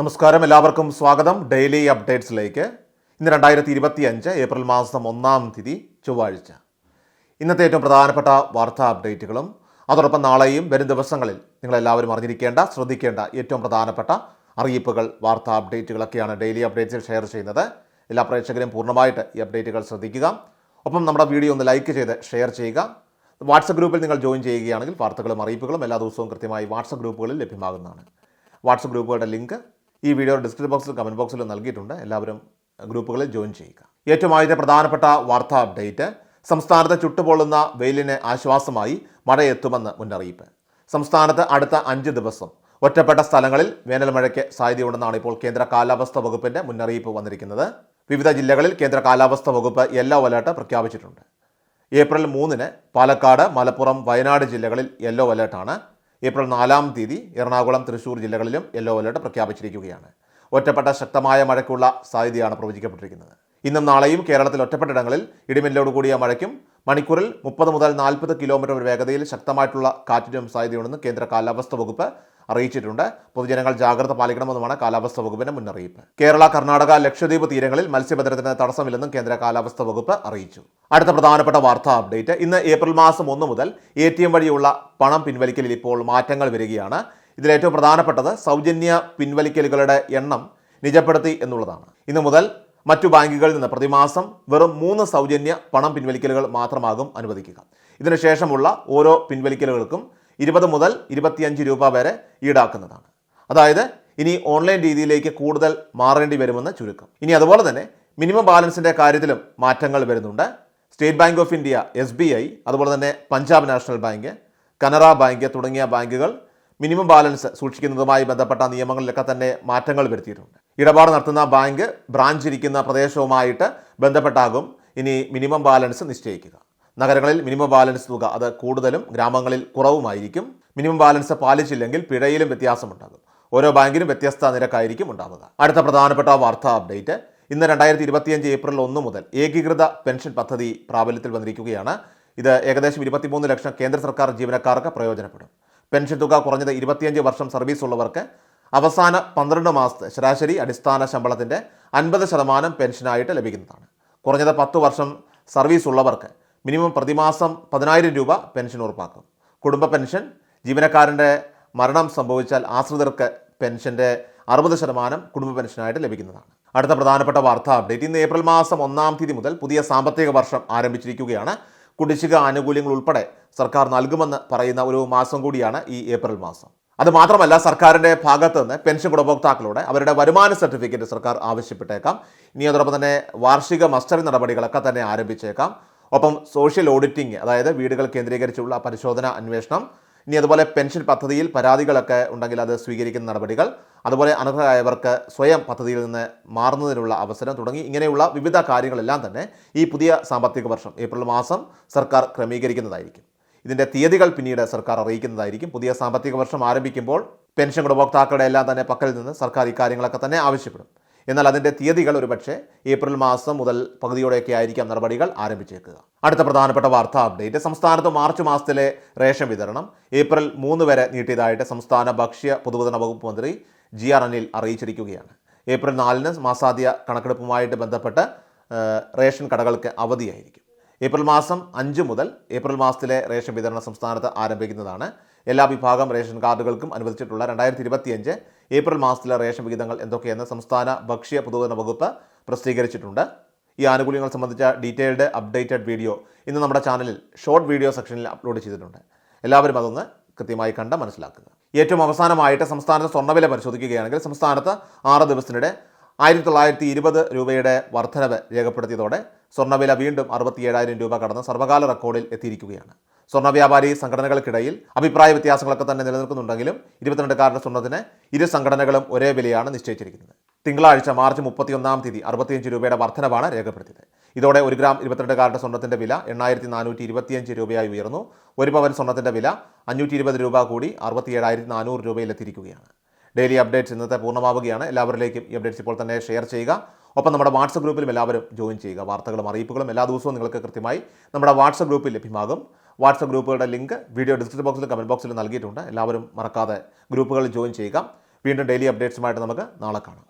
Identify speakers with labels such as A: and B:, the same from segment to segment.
A: നമസ്കാരം എല്ലാവർക്കും സ്വാഗതം ഡെയിലി അപ്ഡേറ്റ്സിലേക്ക് ഇന്ന് രണ്ടായിരത്തി ഇരുപത്തി അഞ്ച് ഏപ്രിൽ മാസം ഒന്നാം തീയതി ചൊവ്വാഴ്ച ഇന്നത്തെ ഏറ്റവും പ്രധാനപ്പെട്ട വാർത്താ അപ്ഡേറ്റുകളും അതോടൊപ്പം നാളെയും വരും ദിവസങ്ങളിൽ നിങ്ങളെല്ലാവരും അറിഞ്ഞിരിക്കേണ്ട ശ്രദ്ധിക്കേണ്ട ഏറ്റവും പ്രധാനപ്പെട്ട അറിയിപ്പുകൾ വാർത്താ അപ്ഡേറ്റുകളൊക്കെയാണ് ഡെയിലി അപ്ഡേറ്റ്സിൽ ഷെയർ ചെയ്യുന്നത് എല്ലാ പ്രേക്ഷകരും പൂർണ്ണമായിട്ട് ഈ അപ്ഡേറ്റുകൾ ശ്രദ്ധിക്കുക ഒപ്പം നമ്മുടെ വീഡിയോ ഒന്ന് ലൈക്ക് ചെയ്ത് ഷെയർ ചെയ്യുക വാട്സപ്പ് ഗ്രൂപ്പിൽ നിങ്ങൾ ജോയിൻ ചെയ്യുകയാണെങ്കിൽ വാർത്തകളും അറിയിപ്പുകളും എല്ലാ ദിവസവും കൃത്യമായി വാട്സപ്പ് ഗ്രൂപ്പുകളിൽ ലഭ്യമാകുന്നതാണ് വാട്സപ്പ് ഗ്രൂപ്പുകളുടെ ലിങ്ക് ഈ വീഡിയോ ഡിസ്ക്രിപ്ഷൻ ബോക്സിൽ കമൻറ്റ് ബോക്സിൽ നൽകിയിട്ടുണ്ട് എല്ലാവരും ഗ്രൂപ്പുകളിൽ ജോയിൻ ചെയ്യുക ഏറ്റവും ആദ്യത്തെ പ്രധാനപ്പെട്ട വാർത്താ അപ്ഡേറ്റ് സംസ്ഥാനത്ത് ചുട്ടുപൊള്ളുന്ന വെയിലിന് ആശ്വാസമായി മഴയെത്തുമെന്ന് മുന്നറിയിപ്പ് സംസ്ഥാനത്ത് അടുത്ത അഞ്ച് ദിവസം ഒറ്റപ്പെട്ട സ്ഥലങ്ങളിൽ വേനൽമഴയ്ക്ക് സാധ്യതയുണ്ടെന്നാണ് ഇപ്പോൾ കേന്ദ്ര കാലാവസ്ഥാ വകുപ്പിന്റെ മുന്നറിയിപ്പ് വന്നിരിക്കുന്നത് വിവിധ ജില്ലകളിൽ കേന്ദ്ര കാലാവസ്ഥാ വകുപ്പ് യെല്ലോ അലേർട്ട് പ്രഖ്യാപിച്ചിട്ടുണ്ട് ഏപ്രിൽ മൂന്നിന് പാലക്കാട് മലപ്പുറം വയനാട് ജില്ലകളിൽ യെല്ലോ അലേർട്ടാണ് ഏപ്രിൽ നാലാം തീയതി എറണാകുളം തൃശൂർ ജില്ലകളിലും യെല്ലോ അലർട്ട് പ്രഖ്യാപിച്ചിരിക്കുകയാണ് ഒറ്റപ്പെട്ട ശക്തമായ മഴയ്ക്കുള്ള സാധ്യതയാണ് പ്രവചിക്കപ്പെട്ടിരിക്കുന്നത് ഇന്നും നാളെയും കേരളത്തിൽ ഒറ്റപ്പെട്ടിടങ്ങളിൽ ഇടിമിന്നലോടുകൂടിയ കൂടിയ മഴയ്ക്കും മണിക്കൂറിൽ മുപ്പത് മുതൽ നാൽപ്പത് കിലോമീറ്റർ ഒരു വേഗതയിൽ ശക്തമായിട്ടുള്ള കാറ്റിനും സാധ്യതയുണ്ടെന്ന് കേന്ദ്ര കാലാവസ്ഥാ വകുപ്പ് അറിയിച്ചിട്ടുണ്ട് പൊതുജനങ്ങൾ ജാഗ്രത പാലിക്കണമെന്നുമാണ് കാലാവസ്ഥാ വകുപ്പിന്റെ മുന്നറിയിപ്പ് കേരള കർണാടക ലക്ഷദ്വീപ് തീരങ്ങളിൽ മത്സ്യബന്ധനത്തിന് തടസ്സമില്ലെന്നും കേന്ദ്ര കാലാവസ്ഥാ വകുപ്പ് അറിയിച്ചു അടുത്ത പ്രധാനപ്പെട്ട വാർത്താ അപ്ഡേറ്റ് ഇന്ന് ഏപ്രിൽ മാസം ഒന്ന് മുതൽ എ ടി എം വഴിയുള്ള പണം പിൻവലിക്കലിൽ ഇപ്പോൾ മാറ്റങ്ങൾ വരികയാണ് ഇതിൽ ഏറ്റവും പ്രധാനപ്പെട്ടത് സൗജന്യ പിൻവലിക്കലുകളുടെ എണ്ണം നിജപ്പെടുത്തി എന്നുള്ളതാണ് ഇന്നു മുതൽ മറ്റു ബാങ്കുകളിൽ നിന്ന് പ്രതിമാസം വെറും മൂന്ന് സൗജന്യ പണം പിൻവലിക്കലുകൾ മാത്രമാകും അനുവദിക്കുക ഇതിനുശേഷമുള്ള ഓരോ പിൻവലിക്കലുകൾക്കും ഇരുപത് മുതൽ ഇരുപത്തിയഞ്ച് രൂപ വരെ ഈടാക്കുന്നതാണ് അതായത് ഇനി ഓൺലൈൻ രീതിയിലേക്ക് കൂടുതൽ മാറേണ്ടി വരുമെന്ന് ചുരുക്കം ഇനി അതുപോലെ തന്നെ മിനിമം ബാലൻസിൻ്റെ കാര്യത്തിലും മാറ്റങ്ങൾ വരുന്നുണ്ട് State Bank of India S B I അതുപോലെ തന്നെ Punjab National Bank Canara Bank തുടങ്ങിയ ബാങ്കുകൾ മിനിമം ബാലൻസ് സൂക്ഷിക്കുന്നതുമായി ബന്ധപ്പെട്ട നിയമങ്ങളിലൊക്കെ തന്നെ മാറ്റങ്ങൾ വരുത്തിയിട്ടുണ്ട് ഇടപാട് നടത്തുന്ന ബാങ്ക് ബ്രാഞ്ച് ഇരിക്കുന്ന പ്രദേശവുമായിട്ട് ബന്ധപ്പെട്ടാകും ഇനി മിനിമം ബാലൻസ് നിശ്ചയിക്കുക നഗരങ്ങളിൽ മിനിമം ബാലൻസ് തുക അത് കൂടുതലും ഗ്രാമങ്ങളിൽ കുറവുമായിരിക്കും മിനിമം ബാലൻസ് പാലിച്ചില്ലെങ്കിൽ പിഴയിലും വ്യത്യാസമുണ്ടാകും ഓരോ ബാങ്കിനും വ്യത്യസ്ത നിരക്കായിരിക്കും ഉണ്ടാവുക അടുത്ത പ്രധാനപ്പെട്ട വാർത്താ അപ്ഡേറ്റ് ഇന്ന് രണ്ടായിരത്തി ഇരുപത്തിയഞ്ച് ഏപ്രിൽ ഒന്ന് മുതൽ ഏകീകൃത പെൻഷൻ പദ്ധതി പ്രാബല്യത്തിൽ വന്നിരിക്കുകയാണ് ഇത് ഏകദേശം ഇരുപത്തിമൂന്ന് ലക്ഷം കേന്ദ്ര സർക്കാർ ജീവനക്കാർക്ക് പ്രയോജനപ്പെടും പെൻഷൻ തുക കുറഞ്ഞത് ഇരുപത്തിയഞ്ച് വർഷം സർവീസ് ഉള്ളവർക്ക് അവസാന പന്ത്രണ്ട് മാസത്തെ ശരാശരി അടിസ്ഥാന ശമ്പളത്തിൻ്റെ അൻപത് ശതമാനം പെൻഷനായിട്ട് ലഭിക്കുന്നതാണ് കുറഞ്ഞത് പത്ത് വർഷം സർവീസ് ഉള്ളവർക്ക് മിനിമം പ്രതിമാസം പതിനായിരം രൂപ പെൻഷൻ ഉറപ്പാക്കും കുടുംബ പെൻഷൻ ജീവനക്കാരൻ്റെ മരണം സംഭവിച്ചാൽ ആശ്രിതർക്ക് പെൻഷൻ്റെ അറുപത് ശതമാനം കുടുംബ പെൻഷനായിട്ട് ലഭിക്കുന്നതാണ് അടുത്ത പ്രധാനപ്പെട്ട വാർത്താ അപ്ഡേറ്റ് ഇന്ന് ഏപ്രിൽ മാസം ഒന്നാം തീയതി മുതൽ പുതിയ സാമ്പത്തിക വർഷം ആരംഭിച്ചിരിക്കുകയാണ് കുടിശ്ശിക ആനുകൂല്യങ്ങൾ ഉൾപ്പെടെ സർക്കാർ നൽകുമെന്ന് പറയുന്ന ഒരു മാസം കൂടിയാണ് ഈ ഏപ്രിൽ മാസം അത് മാത്രമല്ല സർക്കാരിൻ്റെ ഭാഗത്ത് നിന്ന് പെൻഷൻ ഗുണഭോക്താക്കളോട് അവരുടെ വരുമാന സർട്ടിഫിക്കറ്റ് സർക്കാർ ആവശ്യപ്പെട്ടേക്കാം ഇനി അതോടൊപ്പം തന്നെ വാർഷിക മസ്റ്ററിംഗ് നടപടികളൊക്കെ തന്നെ ആരംഭിച്ചേക്കാം ഒപ്പം സോഷ്യൽ ഓഡിറ്റിംഗ് അതായത് വീടുകൾ കേന്ദ്രീകരിച്ചുള്ള പരിശോധന അന്വേഷണം ഇനി അതുപോലെ പെൻഷൻ പദ്ധതിയിൽ പരാതികളൊക്കെ ഉണ്ടെങ്കിൽ അത് സ്വീകരിക്കുന്ന നടപടികൾ അതുപോലെ അനർഹരായവർക്ക് സ്വയം പദ്ധതിയിൽ നിന്ന് മാറുന്നതിനുള്ള അവസരം തുടങ്ങി ഇങ്ങനെയുള്ള വിവിധ കാര്യങ്ങളെല്ലാം തന്നെ ഈ പുതിയ സാമ്പത്തിക വർഷം ഏപ്രിൽ മാസം സർക്കാർ ക്രമീകരിക്കുന്നതായിരിക്കും ഇതിൻ്റെ തീയതികൾ പിന്നീട് സർക്കാർ അറിയിക്കുന്നതായിരിക്കും പുതിയ സാമ്പത്തിക വർഷം ആരംഭിക്കുമ്പോൾ പെൻഷൻ ഗുണഭോക്താക്കളുടെ എല്ലാം തന്നെ പക്കലിൽ നിന്ന് സർക്കാർ ഇക്കാര്യങ്ങളൊക്കെ തന്നെ ആവശ്യപ്പെടും എന്നാൽ അതിൻ്റെ തീയതികൾ ഒരുപക്ഷെ ഏപ്രിൽ മാസം മുതൽ പകുതിയോടെയൊക്കെ ആയിരിക്കാം നടപടികൾ ആരംഭിച്ചേക്കുക അടുത്ത പ്രധാനപ്പെട്ട വാർത്താ അപ്ഡേറ്റ് സംസ്ഥാനത്ത് മാർച്ച് മാസത്തിലെ റേഷൻ വിതരണം ഏപ്രിൽ മൂന്ന് വരെ നീട്ടിയതായിട്ട് സംസ്ഥാന ഭക്ഷ്യ പൊതുവിതരണ വകുപ്പ് മന്ത്രി ജി ആർ അനിൽ അറിയിച്ചിരിക്കുകയാണ് ഏപ്രിൽ നാലിന് മാസാദ്യ കണക്കെടുപ്പുമായിട്ട് ബന്ധപ്പെട്ട് റേഷൻ കടകൾക്ക് അവധിയായിരിക്കും ഏപ്രിൽ മാസം അഞ്ച് മുതൽ ഏപ്രിൽ മാസത്തിലെ റേഷൻ വിതരണം സംസ്ഥാനത്ത് ആരംഭിക്കുന്നതാണ് എല്ലാ വിഭാഗം റേഷൻ കാർഡുകൾക്കും അനുവദിച്ചിട്ടുള്ള രണ്ടായിരത്തി ഇരുപത്തിയഞ്ച് ഏപ്രിൽ മാസത്തിലെ റേഷൻ വിഹിതങ്ങൾ എന്തൊക്കെയെന്ന് സംസ്ഥാന ഭക്ഷ്യ പൊതുവിതരണ വകുപ്പ് പ്രസിദ്ധീകരിച്ചിട്ടുണ്ട് ഈ ആനുകൂല്യങ്ങൾ സംബന്ധിച്ച ഡീറ്റെയിൽഡ് അപ്ഡേറ്റഡ് വീഡിയോ ഇന്ന് നമ്മുടെ ചാനലിൽ ഷോർട്ട് വീഡിയോ സെക്ഷനിൽ അപ്ലോഡ് ചെയ്തിട്ടുണ്ട് എല്ലാവരും അതൊന്ന് കൃത്യമായി കണ്ട് മനസ്സിലാക്കുക ഏറ്റവും അവസാനമായിട്ട് സംസ്ഥാനത്ത് സ്വർണ്ണവില പരിശോധിക്കുകയാണെങ്കിൽ സംസ്ഥാനത്ത് ആറ് ദിവസത്തിനിടെ ആയിരത്തി തൊള്ളായിരത്തി ഇരുപത് രൂപയുടെ വർധനവ് രേഖപ്പെടുത്തിയതോടെ സ്വർണ്ണവില വീണ്ടും അറുപത്തിയേഴായിരം രൂപ കടന്ന് സർവ്വകാല റെക്കോർഡിൽ എത്തിയിരിക്കുകയാണ് സ്വർണ്ണ വ്യാപാരി സംഘടനകൾക്കിടയിൽ അഭിപ്രായ വ്യത്യാസങ്ങളൊക്കെ തന്നെ നിലനിൽക്കുന്നുണ്ടെങ്കിലും ഇരുപത്തിരണ്ടുകാരുടെ സ്വർണ്ണത്തിന് ഇരു സംഘടനകളും ഒരേ വിലയാണ് നിശ്ചയിച്ചിരിക്കുന്നത് തിങ്കളാഴ്ച മാർച്ച് മുപ്പത്തിയൊന്നാം തീയതി അറുപത്തിയഞ്ച് രൂപയുടെ വർധനവാണ് രേഖപ്പെടുത്തിയത് ഇതോടെ ഒരു ഗ്രാം ഇരുപത്തിരണ്ട് കാരൻ്റെ സ്വർണ്ണത്തിന്റെ വില എണ്ണായിരത്തി നാനൂറ്റി ഇരുപത്തിയഞ്ച് രൂപയായി ഉയർന്നു ഒരു പവൻ സ്വർണ്ണത്തിന്റെ വില അഞ്ഞൂറ്റി ഇരുപത് രൂപ കൂടി അറുപത്തിയേഴായിരത്തി നാനൂറ് രൂപയിലെത്തിയിരിക്കുകയാണ് ഡെയിലി അപ്ഡേറ്റ്സ് ഇന്നത്തെ പൂർണ്ണമാവുകയാണ് എല്ലാവരിലേക്കും ഈ അപ്ഡേറ്റ്സ് ഇപ്പോൾ തന്നെ ഷെയർ ചെയ്യുക ഒപ്പം നമ്മുടെ വാട്സപ്പ് ഗ്രൂപ്പിലും എല്ലാവരും ജോയിൻ ചെയ്യുക വാർത്തകളും അറിയിപ്പുകളും എല്ലാ ദിവസവും നിങ്ങൾക്ക് കൃത്യമായി നമ്മുടെ വാട്സപ്പ് ഗ്രൂപ്പിൽ ലഭ്യമാകും വാട്സപ്പ് ഗ്രൂപ്പുകളുടെ ലിങ്ക് വീഡിയോ ഡിസ്ക്രിപ്ഷൻ ബോക്സിലും കമൻറ്റ് ബോക്സിലും നൽകിയിട്ടുണ്ട് എല്ലാവരും മറക്കാതെ ഗ്രൂപ്പുകളിൽ ജോയിൻ ചെയ്യുക വീണ്ടും ഡെയിലി അപ്ഡേറ്റ്സുമായിട്ട് നമുക്ക് നാളെ കാണാം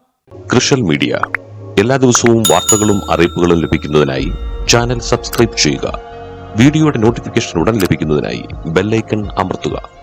A: കൃഷൽ മീഡിയ എല്ലാ ദിവസവും വാർത്തകളും അറിയിപ്പുകളും ലഭിക്കുന്നതിനായി ചാനൽ സബ്സ്ക്രൈബ് ചെയ്യുക വീഡിയോയുടെ നോട്ടിഫിക്കേഷൻ ഉടൻ ലഭിക്കുന്നതിനായി ബെല്ലൈക്കൺ അമർത്തുക